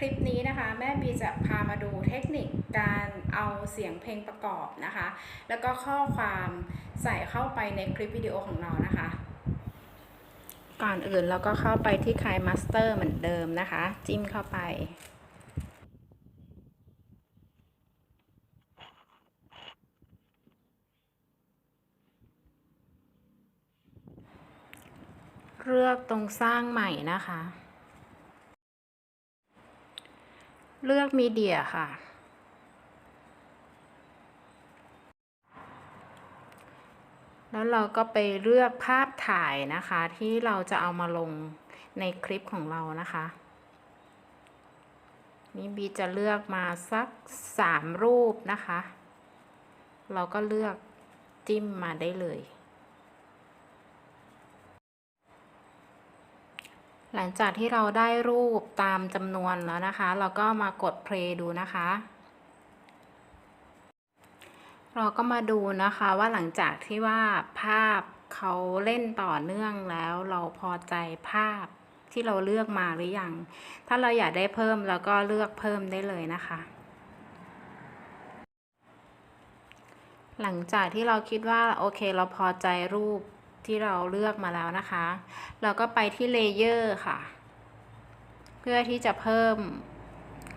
วัสดีค่ะคลิปนี้นะคะ แม่บีจะพามาดูเทคนิคการเอาเสียงเพลงประกอบนะคะ แล้วก็ข้อความใส่เข้าไปในคลิปวิดีโอของเรานะคะ ก่อนอื่นเราก็เข้าไปที่คลายมาสเตอร์เหมือนเดิมนะคะ จิ้มเข้าไป เลือกตรงสร้างใหม่นะคะ เลือกมีเดียค่ะ แล้วเราก็ไปเลือกภาพถ่ายนะคะ ที่เราจะเอามาลงในคลิปของเรานะคะ นี่บีจะเลือกมาสักสามรูปนะคะ เราก็เลือกจิ้มมาได้เลย หลังจากที่เราได้รูปตามจำนวนแล้วนะคะ เราก็มากด play ดูนะคะ เราก็มาดูนะคะว่าหลังจากที่ว่าภาพเขาเล่นต่อเนื่องแล้ว เราพอใจภาพที่เราเลือกมาหรือยัง ถ้าเราอยากได้เพิ่มเราก็เลือกเพิ่มได้เลยนะคะ หลังจากที่เราคิดว่าโอเคเราพอใจรูป ที่เราเลือกมาแล้วนะคะ เราก็ไปที่เลเยอร์ค่ะ เพื่อที่จะเพิ่ม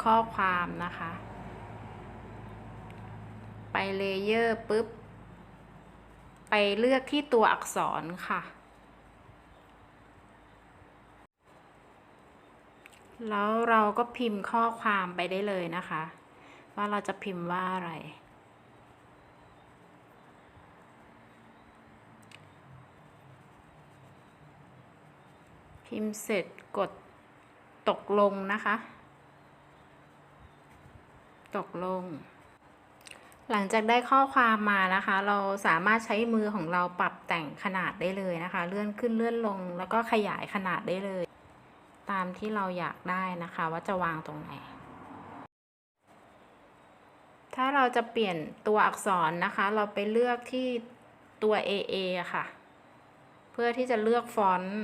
ข้อความนะคะ ไปเลเยอร์ปุ๊บ ไปเลือกที่ตัวอักษรค่ะ แล้วเราก็พิมพ์ข้อความไปได้เลยนะคะ ว่าเราจะพิมพ์ว่าอะไร พิมพ์เสร็จกดตกลงนะคะ ตกลง หลังจากได้ข้อความมานะคะ เราสามารถใช้มือของเราปรับแต่งขนาดได้เลยนะคะ เลื่อนขึ้นเลื่อนลง แล้วก็ขยายขนาดได้เลย ตามที่เราอยากได้นะคะ ว่าจะวางตรงไหน ถ้าเราจะเปลี่ยนตัวอักษรนะคะ เราไปเลือกที่ตัว AA ค่ะ เพื่อที่จะเลือกฟอนต์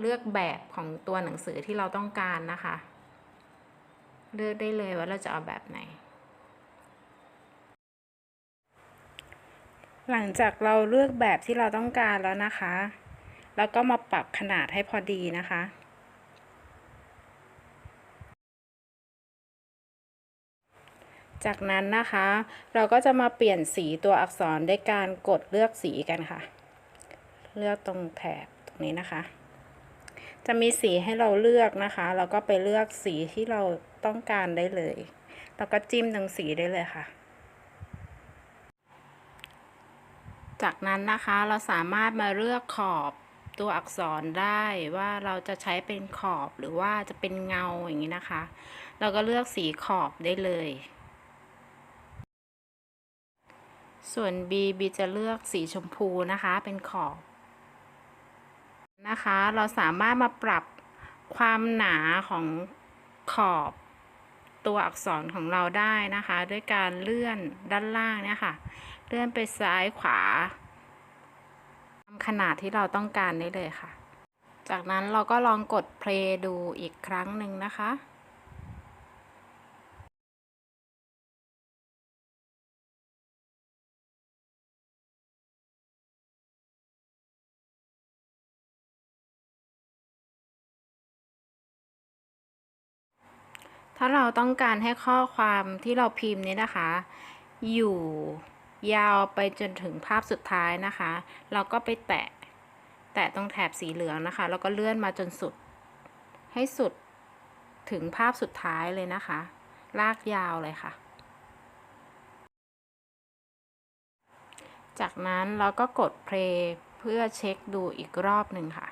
เลือกแบบของตัวหนังสือที่เราต้องการนะคะ เลือกได้เลยว่าเราจะเอาแบบไหน หลังจากเราเลือกแบบที่เราต้องการแล้วนะคะ แล้วก็มาปรับขนาดให้พอดีนะคะจากนั้นนะคะ เราก็จะมาเปลี่ยนสีตัวอักษรด้วยการกดเลือกสีกันค่ะ เลือกตรงแถบตรงนี้นะคะ จะมีสีให้เราเลือกนะคะ เราก็ไปเลือกสีที่เราต้องการได้เลย แล้วก็จิ้มตรงสีได้เลยค่ะ จากนั้นนะคะเราสามารถมาเลือกขอบตัวอักษรได้ว่าเราจะใช้เป็นขอบหรือว่าจะเป็นเงาอย่างนี้นะคะ เราก็เลือกสีขอบได้เลย ส่วน B B จะเลือกสีชมพูนะคะเป็นขอบ นะคะ เราสามารถมาปรับความหนาของขอบตัวอักษรของเราได้นะคะ ด้วยการเลื่อนด้านล่างเนี่ยค่ะ เลื่อนไปซ้ายขวาตามขนาดที่เราต้องการได้เลยค่ะ จากนั้นเราก็ลองกดเพลย์ดูอีกครั้งหนึ่งนะคะ ถ้าเราต้องการให้ข้อความที่เราพิมพ์นี้นะคะ อยู่ยาวไปจนถึงภาพสุดท้ายนะคะ เราก็ไปแตะ แตะตรงแถบสีเหลืองนะคะ แล้วก็เลื่อนมาจนสุด ให้สุดถึงภาพสุดท้ายเลยนะคะ ลากยาวเลยค่ะ จากนั้นเราก็กดเพลย์เพื่อเช็คดูอีกรอบหนึ่งค่ะ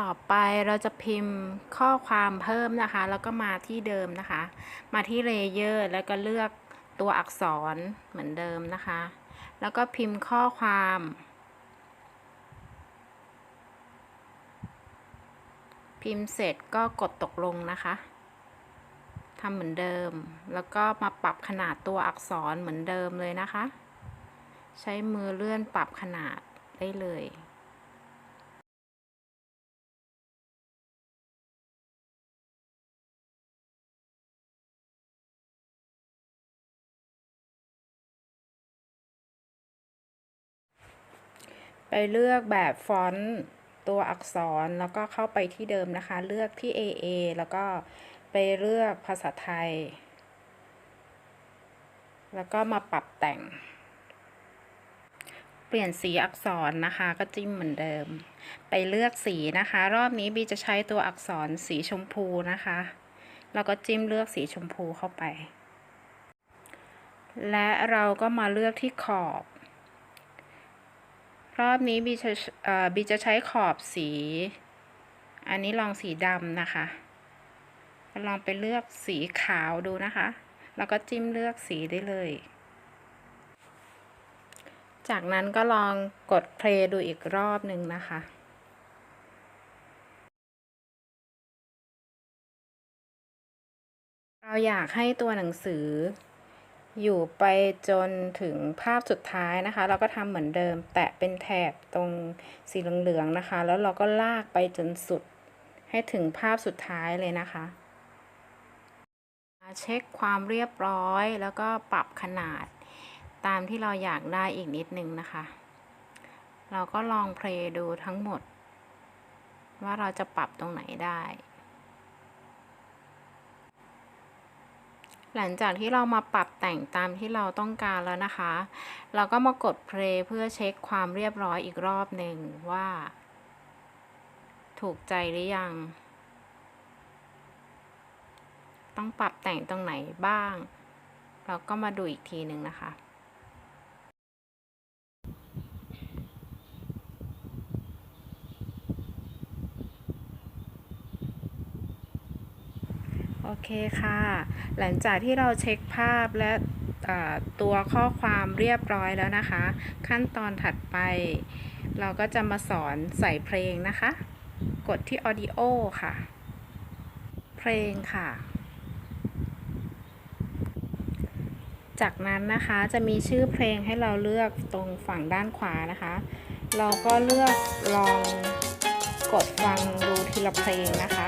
ต่อไปเราจะพิมพ์ข้อความเพิ่มนะคะ แล้วก็มาที่เดิมนะคะ มาที่เลเยอร์แล้วก็เลือกตัวอักษรเหมือนเดิมนะคะ แล้วก็พิมพ์ข้อความ พิมพ์เสร็จก็กดตกลงนะคะทำเหมือนเดิม แล้วก็มาปรับขนาดตัวอักษรเหมือนเดิมเลยนะคะ ใช้มือเลื่อนปรับขนาดได้เลย ไปเลือกแบบฟอนต์ตัวอักษรแล้วก็เข้าไปที่เดิมนะคะ เลือกที่ AA แล้วก็ไปเลือกภาษาไทย แล้วก็มาปรับแต่ง เปลี่ยนสีอักษรนะคะ ก็จิ้มเหมือนเดิม ไปเลือกสีนะคะ รอบนี้บีจะใช้ตัวอักษรสีชมพูนะคะ แล้วก็จิ้มเลือกสีชมพูเข้าไป และเราก็มาเลือกที่ขอบ รอบนี้บีจะเอ่อบีจะใช้ขอบสี อันนี้ลองสีดำนะคะ ลองไปเลือกสีขาวดูนะคะ แล้วก็จิ้มเลือกสีได้เลย จากนั้นก็ลองกดเพลย์ดูอีกรอบหนึ่งนะคะเราอยากให้ตัวหนังสือ อยู่ไปจนถึงภาพสุดท้ายนะคะ เราก็ทำเหมือนเดิม แตะเป็นแถบตรงสีเหลืองๆนะคะ แล้วเราก็ลากไปจนสุด ให้ถึงภาพสุดท้ายเลยนะคะเช็คความเรียบร้อย แล้วก็ปรับขนาด ตามที่เราอยากได้อีกนิดนึงนะคะ เราก็ลองเพลย์ดูทั้งหมด ว่าเราจะปรับตรงไหนได้ หลังจากที่เรามาปรับแต่งตามที่เราต้องการแล้วนะคะ เราก็มากดเพลย์เพื่อเช็คความเรียบร้อยอีกรอบหนึ่งว่า ถูกใจหรือยัง ต้องปรับแต่งตรงไหนบ้าง เราก็มาดูอีกทีหนึ่งนะคะ อเคค่ะ หลังจากที่เราเช็คภาพและตัวข้อความเรียบร้อยแล้วนะคะ ขั้นตอนถัดไป เราก็จะมาสอนใส่เพลงนะคะ กดที่ Audio ค่ะ เพลงค่ะ จากนั้นนะคะจะมีชื่อเพลงให้เราเลือกตรงฝั่งด้านขวานะคะ เราก็เลือกลองกดฟังดูทีละเพลงนะคะ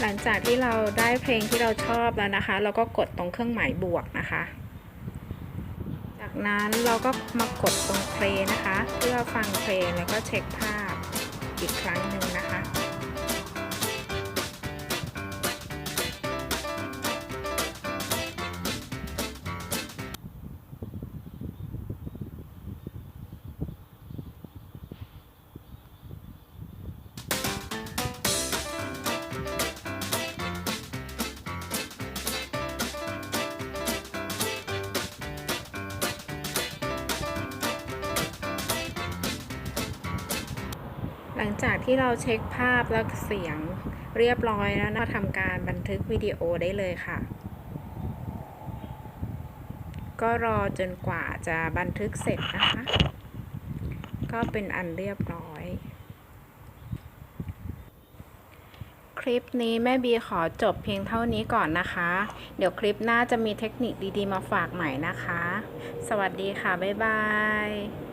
หลังจากที่เราได้เพลงที่เราชอบแล้วนะคะ เราก็กดตรงเครื่องหมายบวกนะคะ จากนั้นเราก็มากดตรงเพลงนะคะ เพื่อฟังเพลงแล้วก็เช็คภาพอีกครั้งหนึ่ง หลังจากที่เราเช็คภาพและเสียงเรียบร้อยแล้วนะทำการบันทึกวิดีโอได้เลยค่ะ ก็รอจนกว่าจะบันทึกเสร็จนะคะ ก็เป็นอันเรียบร้อย คลิปนี้แม่บีขอจบเพียงเท่านี้ก่อนนะคะ เดี๋ยวคลิปหน้าจะมีเทคนิคดีๆมาฝากใหม่นะคะ สวัสดีค่ะ บ๊ายบาย